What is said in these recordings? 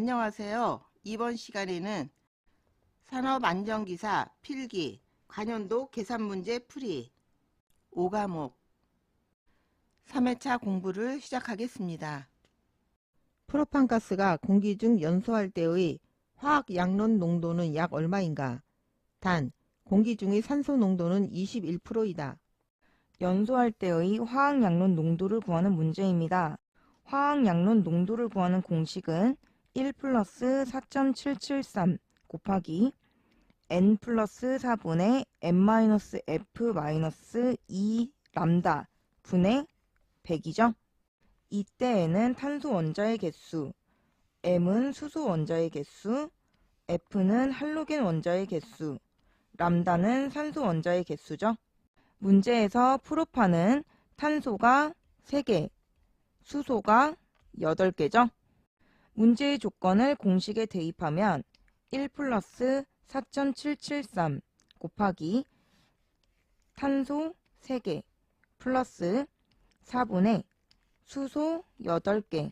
안녕하세요. 이번 시간에는 산업안전기사 필기 관연도 계산문제 풀이 5과목 3회차 공부를 시작하겠습니다. 프로판가스가 공기 중 연소할 때의 화학 양론 농도는 약 얼마인가? 단, 공기 중의 산소 농도는 21%이다. 연소할 때의 화학 양론 농도를 구하는 문제입니다. 화학 양론 농도를 구하는 공식은 1 플러스 4.773 곱하기 n 플러스 4분의 n 마이너스 f 마이너스 2 람다 분의 100이죠. 이때에는 탄소 원자의 개수, m은 수소 원자의 개수, f는 할로겐 원자의 개수, 람다는 산소 원자의 개수죠. 문제에서 프로판은 탄소가 3개, 수소가 8개죠. 문제의 조건을 공식에 대입하면 1 플러스 4.773 곱하기 탄소 3개 플러스 4분의 수소 8개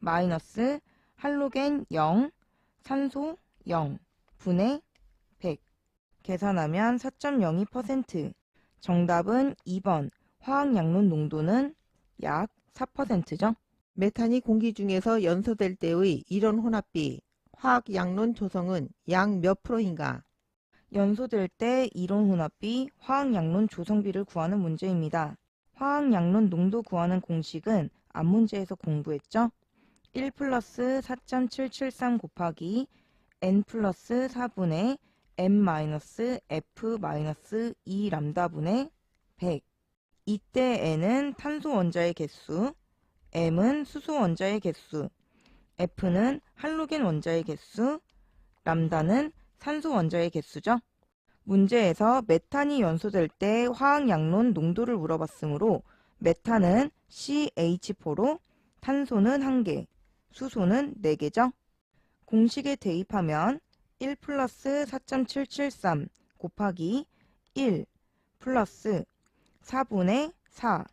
마이너스 할로겐 0, 산소 0 분의 100 계산하면 4.02% 정답은 2번 화학양론 농도는 약 4%죠. 메탄이 공기 중에서 연소될 때의 이론 혼합비 화학 양론 조성은 약몇 프로인가? 연소될 때 이론 혼합비, 화학 양론 조성비를 구하는 문제입니다. 화학 양론 농도 구하는 공식은 앞 문제에서 공부했죠? 1 플러스 4.773 곱하기 n 플러스 4분의 m 마이너스 f 마이너스 2 람다분의 100 이때 n은 탄소 원자의 개수, m은 수소 원자의 개수, f는 할로겐 원자의 개수, 람다는 산소 원자의 개수죠. 문제에서 메탄이 연소될 때 화학 양론 농도를 물어봤으므로 메탄은 CH4로 탄소는 1개, 수소는 4개죠. 공식에 대입하면 1 플러스 4.773 곱하기 1 플러스 4분의 4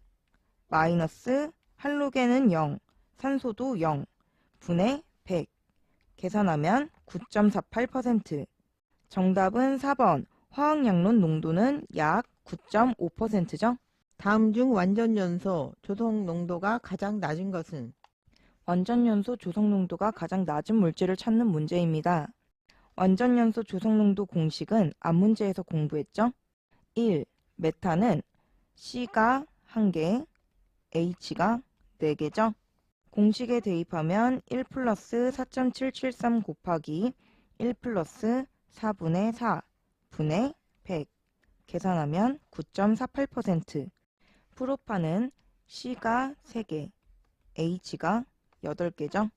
마이너스 할로겐은 0, 산소도 0 분의 100 계산하면 9.48% 정답은 4번 화학양론 농도는 약 9.5%죠. 다음 중 완전 연소 조성 농도가 가장 낮은 것은 완전연소 조성 농도가 가장 낮은 물질을 찾는 문제입니다. 완전연소 조성 농도 공식은 앞 문제에서 공부했죠. 1. 메탄은 C가 1개, H가 4개죠. 공식에 대입하면 1 플러스 4.773 곱하기 1 플러스 4분의 4 분의 100 계산하면 9.48% 프로판은 C가 3개, H가 8개죠.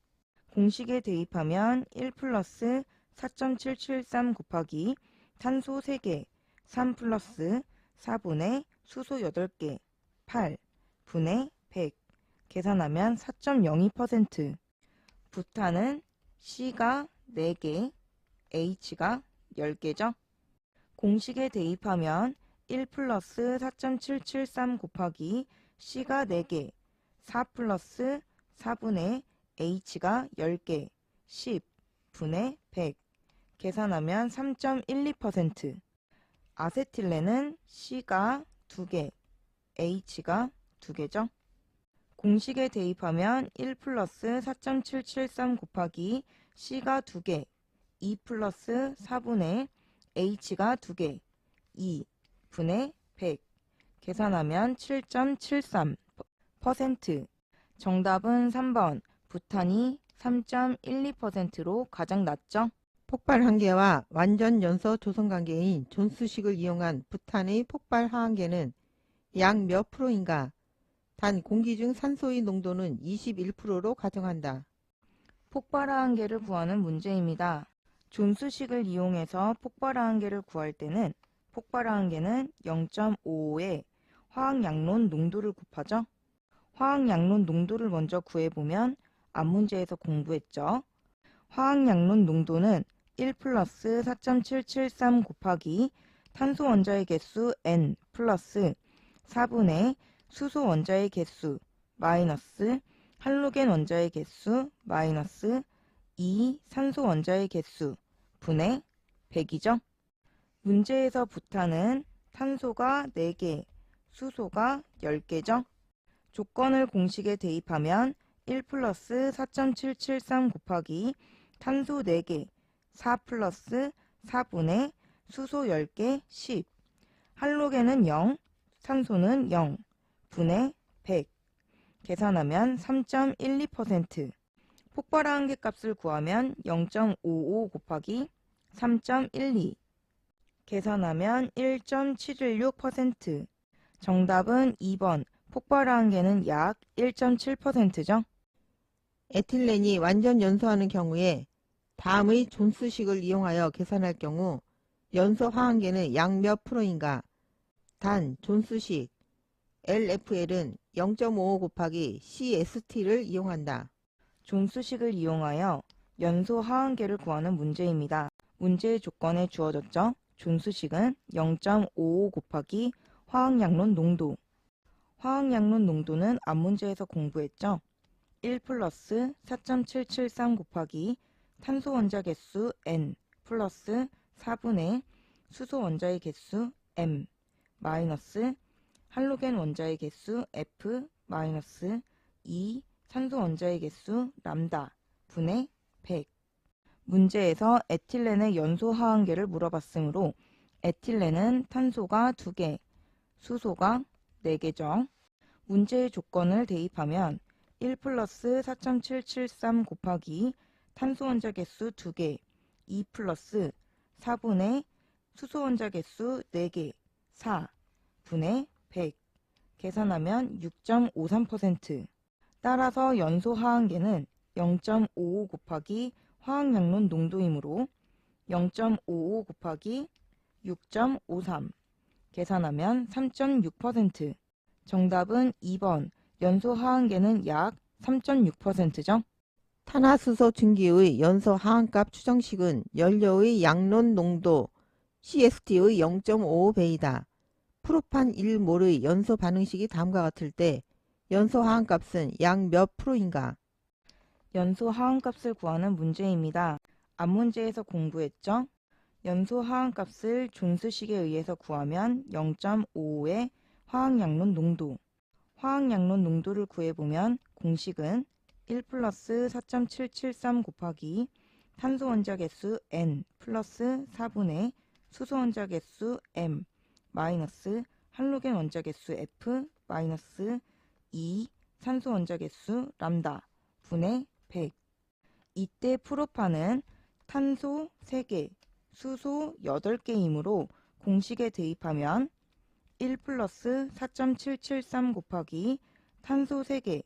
공식에 대입하면 1 플러스 4.773 곱하기 탄소 3개, 3 플러스 4분의 수소 8개, 8 분의 100 계산하면 4.02% 부탄은 C가 4개, H가 10개죠. 공식에 대입하면 1 플러스 4.773 곱하기 C가 4개, 4 플러스 4분의 H가 10개, 10 분의 100 계산하면 3.12% 아세틸렌은 C가 2개, H가 2개죠. 공식에 대입하면 1 플러스 4.773 곱하기 C가 2개, 2 플러스 4분의 H가 2개, 2 분의 100 계산하면 7.73% 정답은 3번 부탄이 3.12%로 가장 낮죠. 폭발 한계와 완전 연소 조성 관계인 존수식을 이용한 부탄의 폭발 하한계는 약 몇 프로인가? 단 공기 중 산소의 농도는 21%로 가정한다. 폭발화한계를 구하는 문제입니다. 존수식을 이용해서 폭발화한계를 구할 때는 폭발화한계는 0.55에 화학양론 농도를 곱하죠. 화학양론 농도를 먼저 구해보면 앞 문제에서 공부했죠. 화학양론 농도는 1 플러스 4.773 곱하기 탄소 원자의 개수 n 플러스 4분의 수소 원자의 개수 마이너스 할로겐 원자의 개수 마이너스 2. 산소 원자의 개수 분의 100이죠. 문제에서 부탄은 탄소가 4개, 수소가 10개죠. 조건을 공식에 대입하면 1 플러스 4.773 곱하기 탄소 4개, 4 플러스 4분의 수소 10개 10. 할로겐은 0, 산소는 0, 분의 100. 계산하면 3.12%. 폭발한 개 값을 구하면 0.55 곱하기 3.12. 계산하면 1.716%. 정답은 2번. 폭발한 개는 약 1.7%죠. 에틸렌이 완전 연소하는 경우에 다음의 존스식을 이용하여 계산할 경우 연소 화학계는 약 몇 프로인가? 단 존스식 LFL은 0.55 곱하기 CST를 이용한다. 존수식을 이용하여 연소 하한계를 구하는 문제입니다. 문제의 조건에 주어졌죠. 존수식은 0.55 곱하기 화학양론 농도. 화학양론 농도는 앞문제에서 공부했죠. 1 플러스 4.773 곱하기 탄소 원자 개수 N 플러스 4분의 수소 원자의 개수 M 마이너스 할로겐 원자의 개수 F 마이너스 2 산소 원자의 개수 람다 분의 100. 문제에서 에틸렌의 연소 하한계를 물어봤으므로 에틸렌은 탄소가 2개, 수소가 4개죠. 문제의 조건을 대입하면 1 플러스 4.773 곱하기 탄소 원자 개수 2개, 2 플러스 4분의 수소 원자 개수 4개, 4 분의 100. 계산하면 6.53%. 따라서 연소 하한계는 0.55 곱하기 화학양론 농도이므로 0.55 곱하기 6.53 계산하면 3.6% 정답은 2번 연소 하한계는 약 3.6%죠. 탄화수소 증기의 연소 하한값 추정식은 연료의 양론 농도 CST의 0.55배이다. 프로판 1몰의 연소 반응식이 다음과 같을 때 연소 하한값은 약몇 프로인가? 연소 하한값을 구하는 문제입니다. 앞 문제에서 공부했죠? 연소 하한값을 존스식에 의해서 구하면 0.55의 화학양론 농도. 화학양론 농도를 구해보면 공식은 1 플러스 4.773 곱하기 탄소 원자 개수 N 플러스 4분의 수소 원자 개수 M 마이너스 할로겐 원자 개수 F 마이너스 2 산소 원자 개수 람다 분의 100. 이때 프로판은 탄소 3개, 수소 8개이므로 공식에 대입하면 1 플러스 4.773 곱하기 탄소 3개,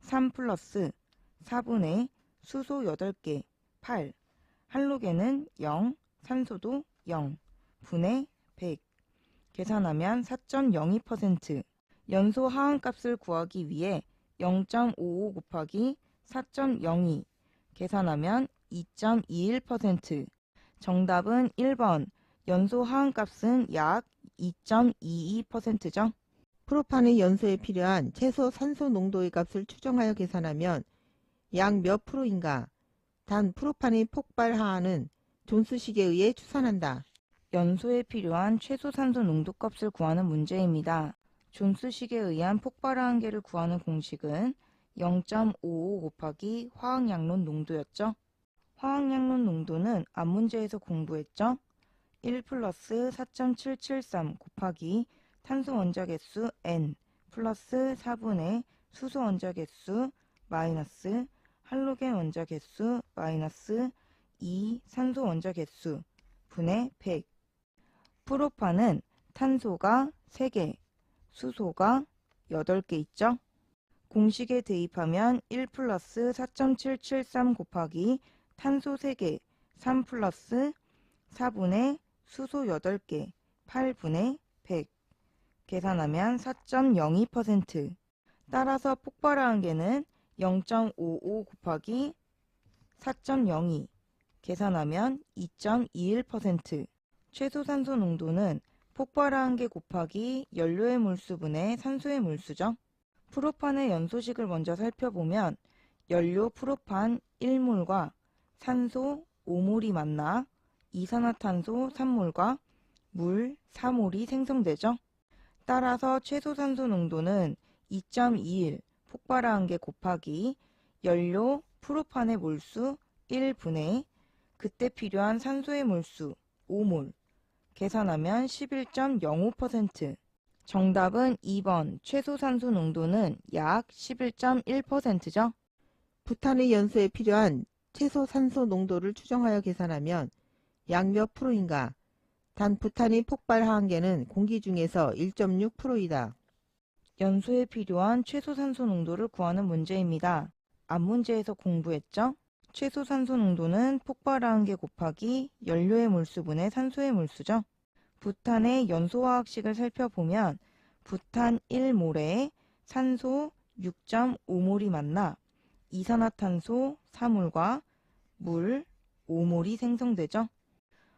3 플러스 4분의 수소 8개, 8. 할로겐은 0, 산소도 0, 분의 100. 계산하면 4.02%. 연소 하한값을 구하기 위해 0.55 곱하기 4.02 계산하면 2.21%. 정답은 1번. 연소 하한값은 약 2.22%죠. 프로판의 연소에 필요한 최소 산소 농도의 값을 추정하여 계산하면 약 몇 프로인가? 단 프로판의 폭발 하한은 존스식에 의해 추산한다. 연소에 필요한 최소 산소 농도 값을 구하는 문제입니다. 존스식에 의한 폭발 한계를 구하는 공식은 0.55 곱하기 화학양론 농도였죠. 화학양론 농도는 앞 문제에서 공부했죠. 1 플러스 4.773 곱하기 탄소 원자 개수 N 플러스 4분의 수소 원자 개수 마이너스 할로겐 원자 개수 마이너스 2 산소 원자 개수 분의 100 프로판은 탄소가 3개, 수소가 8개 있죠? 공식에 대입하면 1 플러스 4.773 곱하기 탄소 3개, 3 플러스 4분의 수소 8개, 8분의 100. 계산하면 4.02%. 따라서 폭발한 개는 0.55 곱하기 4.02. 계산하면 2.21%. 최소 산소 농도는 폭발한 개 곱하기 연료의 물수분의 산소의 물수죠. 프로판의 연소식을 먼저 살펴보면 연료 프로판 1몰과 산소 5몰이 만나 이산화탄소 3몰과 물 4몰이 생성되죠. 따라서 최소 산소 농도는 2.21 폭발한 게 곱하기 연료 프로판의 몰수 1분의 그때 필요한 산소의 몰수 5몰 계산하면 11.05% 정답은 2번 최소 산소 농도는 약 11.1%죠. 부탄의 연소에 필요한 최소 산소 농도를 추정하여 계산하면 약 몇 프로인가? 단 부탄의 폭발 하한계는 공기 중에서 1.6%이다. 연소에 필요한 최소 산소 농도를 구하는 문제입니다. 앞 문제에서 공부했죠? 최소 산소 농도는 폭발하는 게 곱하기 연료의 몰수분의 산소의 몰수죠. 부탄의 연소화학식을 살펴보면 부탄 1몰에 산소 6.5몰이 만나 이산화탄소 4몰과 물 5몰이 생성되죠.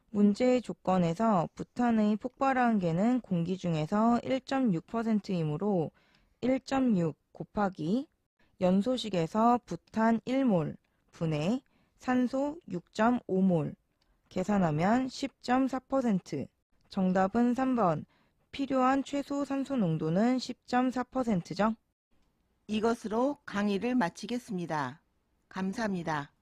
문제의 조건에서 부탄의 폭발하한계는 공기 중에서 1.6%이므로 1.6 곱하기 연소식에서 부탄 1몰 분의 산소 6.5몰 계산하면 10.4% 정답은 3번 필요한 최소 산소 농도는 10.4%죠. 이것으로 강의를 마치겠습니다. 감사합니다.